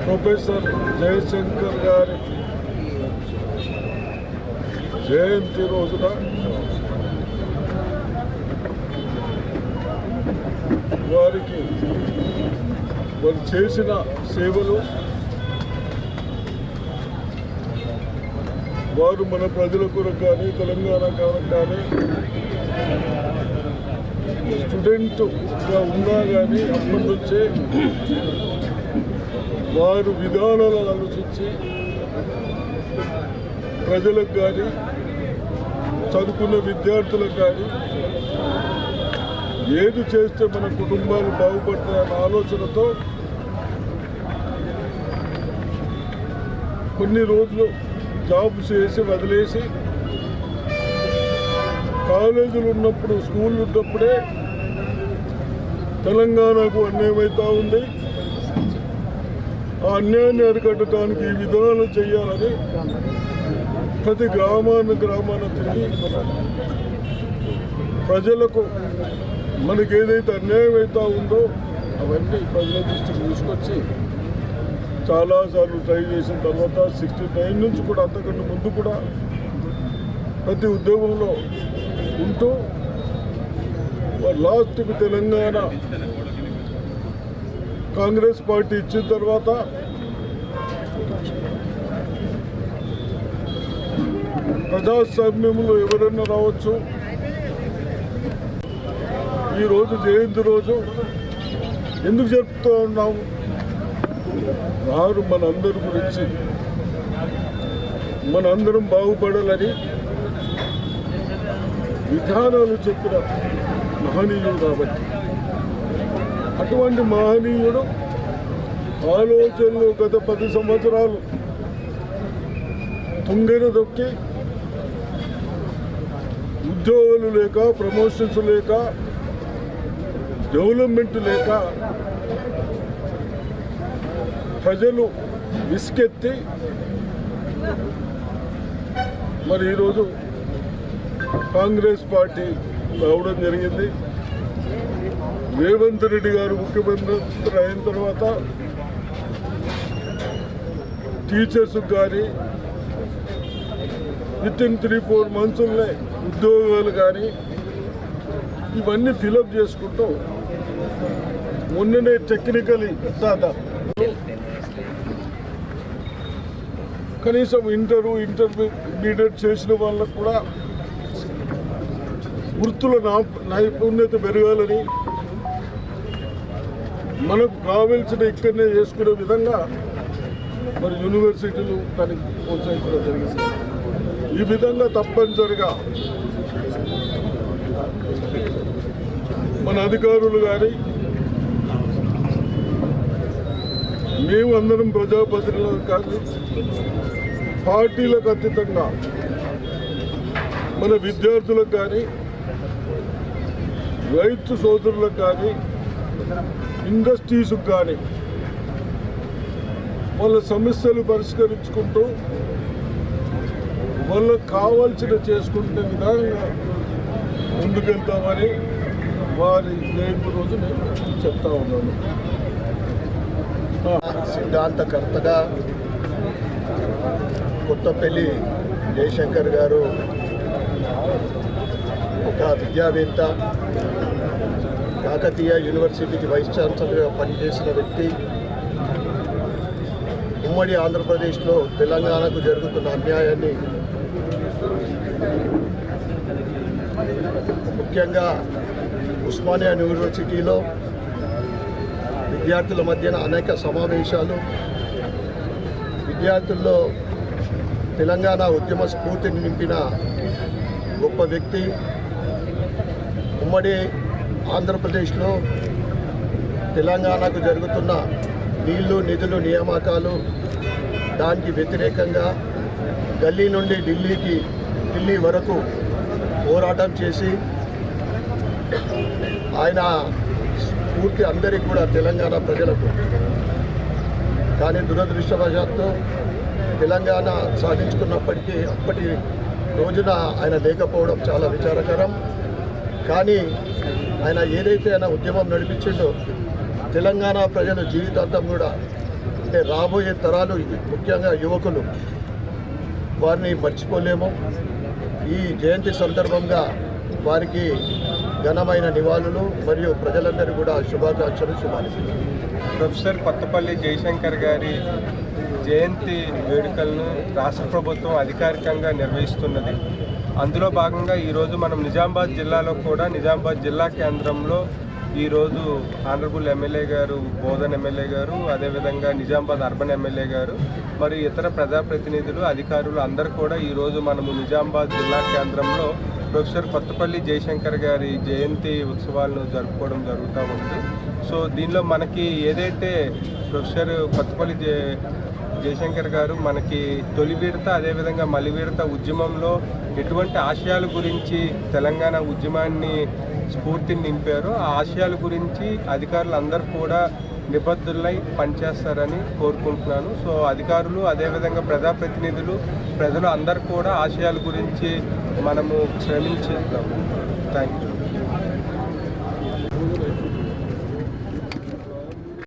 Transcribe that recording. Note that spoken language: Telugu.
ప్రొఫెసర్ జయశంకర్ గారి జయంతి రోజున వారికి వారు చేసిన సేవలు వారు మన ప్రజల కొరకు కానీ తెలంగాణ కొరకు కానీ స్టూడెంట్గా ఉన్నా కానీ అప్పటి నుంచే వారు విధానాలను ఆలోచించి ప్రజలకు కానీ చదువుకున్న విద్యార్థులకు కానీ ఏది చేస్తే మన కుటుంబాలు బాగుపడతాయన్న ఆలోచనతో కొన్ని రోజులు జాబ్ చేసి వదిలేసి కాలేజీలు ఉన్నప్పుడు స్కూల్ ఉన్నప్పుడే తెలంగాణకు అన్యాయమవుతా ఉంది. ఆ అన్యాయాన్ని అరికట్టడానికి ఈ విధానాలు చేయాలని ప్రతి గ్రామాన్ని గ్రామాన్ని తిరిగి ప్రజలకు మనకి ఏదైతే అన్యాయం అవుతా ఉందో అవన్నీ ప్రజల దృష్టికి తీసుకొచ్చి చాలాసార్లు ట్రై చేసిన తర్వాత సిక్స్టీ నైన్ నుంచి కూడా అంతకంటే ముందు కూడా ప్రతి ఉద్యోగంలో ఉంటూ లాస్ట్కి తెలంగాణ కాంగ్రెస్ పార్టీ ఇచ్చిన తర్వాత ప్రజాస్వామ్యంలో ఎవరైనా రావచ్చు. ఈరోజు జయంతి రోజు ఎందుకు జరుపుతూ ఉన్నాము వారు మనందరి గురించి మనందరం బాగుపడాలని విధానాలు చెప్పిన మహనీయుడు కాబట్టి. అటువంటి మహనీయుడు ఆలోచనలు గత పది సంవత్సరాలు తుంగెన దొక్కి ఉద్యోగాలు లేక ప్రమోషన్స్ లేక డెవలప్మెంట్ లేక ప్రజలు విసుకెత్తి మరి ఈరోజు కాంగ్రెస్ పార్టీ రావడం జరిగింది. రేవంత్ రెడ్డి గారు ముఖ్యమంత్రి అయిన తర్వాత టీచర్స్ కానీ విత్ ఇన్ త్రీ ఫోర్ మంత్స్లోనే ఉద్యోగాలు కానీ ఇవన్నీ ఫిలప్ చేసుకుంటూ మొన్ననే టెక్నికలీ దాదా. కనీసం ఇంటరు ఇంటర్మీడియట్ చేసిన వాళ్ళకు కూడా వృత్తుల నా- నైపుణ్యత పెరగాలని మనకు కావలసిన ఇక్కడనే చేసుకునే విధంగా మరి యూనివర్సిటీలు దానికి ప్రోత్సహించడం జరిగింది. ఈ విధంగా తప్పనిసరిగా మన అధికారులు కానీ మేము అందరం ప్రజాప్రతినిధులు కానీ పార్టీలకు అతీతంగా మన విద్యార్థులకు కానీ రైతు సోదరులకు కానీ ఇండస్ట్రీస్కి కానీ వాళ్ళ సమస్యలు పరిష్కరించుకుంటూ వాళ్ళకు కావాల్సిన చేసుకుంటే విధంగా ముందుకెళ్తామని వారి జయంతి రోజు నేను చెప్తా ఉన్నాను. సిద్ధాంతకర్తగా కొత్తపల్లి జయశంకర్ గారు ఒక విద్యావేత్త. కాకతీయ యూనివర్సిటీకి వైస్ ఛాన్సలర్గా పనిచేసిన వ్యక్తి ఉమ్మడి ఆంధ్రప్రదేశ్లో తెలంగాణకు జరుగుతున్న అన్యాయాన్ని ముఖ్యంగా ఉస్మానియా యూనివర్సిటీలో విద్యార్థుల మధ్యన అనేక సమావేశాలు విద్యార్థుల్లో తెలంగాణ ఉద్యమ స్ఫూర్తిని నింపిన గొప్ప వ్యక్తి ఉమ్మడి ఆంధ్రప్రదేశ్లో తెలంగాణకు జరుగుతున్న నీళ్ళు నిధులు నియామకాలు దానికి వ్యతిరేకంగా గల్లీ నుండి ఢిల్లీకి ఢిల్లీ వరకు పోరాటం చేసి ఆయన పూర్తి అందరికీ కూడా తెలంగాణ ప్రజలకు. కానీ దురదృష్టవశాత్తు తెలంగాణ సాధించుకున్నప్పటికీ అప్పటి రోజున ఆయన లేకపోవడం చాలా విచారకరం. కానీ ఆయన ఏదైతే ఆయన ఉద్యమం నడిపించిండో తెలంగాణ ప్రజల జీవితాంతం కూడా అంటే రాబోయే తరాలు ముఖ్యంగా యువకులు వారిని మర్చిపోలేము. ఈ జయంతి సందర్భంగా వారికి ఘనమైన నివాళులు మరియు ప్రజలందరూ కూడా శుభాకాంక్షలు శుభాకాంక్షలు. ప్రొఫెసర్ కొత్తపల్లి జయశంకర్ గారి జయంతి వేడుకలను రాష్ట్ర ప్రభుత్వం అధికారికంగా నిర్వహిస్తున్నది. అందులో భాగంగా ఈరోజు మనం నిజామాబాద్ జిల్లాలో కూడా నిజామాబాద్ జిల్లా కేంద్రంలో ఈరోజు ఆనరబుల్ ఎమ్మెల్యే గారు బోధన్ ఎమ్మెల్యే గారు అదేవిధంగా నిజామాబాద్ అర్బన్ ఎమ్మెల్యే గారు మరియు ఇతర ప్రజాప్రతినిధులు అధికారులు అందరూ కూడా ఈరోజు మనము నిజామాబాద్ జిల్లా కేంద్రంలో ప్రొఫెసర్ కొత్తపల్లి జయశంకర్ గారి జయంతి ఉత్సవాలను జరుపుకోవడం జరుగుతూ ఉంది. సో దీనిలో మనకి ఏదైతే ప్రొఫెసర్ కొత్తపల్లి జయశంకర్ గారు మనకి తొలి విడత అదేవిధంగా మలి విడత ఉద్యమంలో ఎటువంటి ఆశయాల గురించి తెలంగాణ ఉద్యమాన్ని స్ఫూర్తిని నింపారో ఆ ఆశయాల గురించి అధికారులు అందరూ కూడా నిబద్ధులై పనిచేస్తారని కోరుకుంటున్నాను. సో అధికారులు అదేవిధంగా ప్రజాప్రతినిధులు ప్రజలు అందరు కూడా ఆశయాల గురించి మనము శ్రమించేద్దాం. Thank you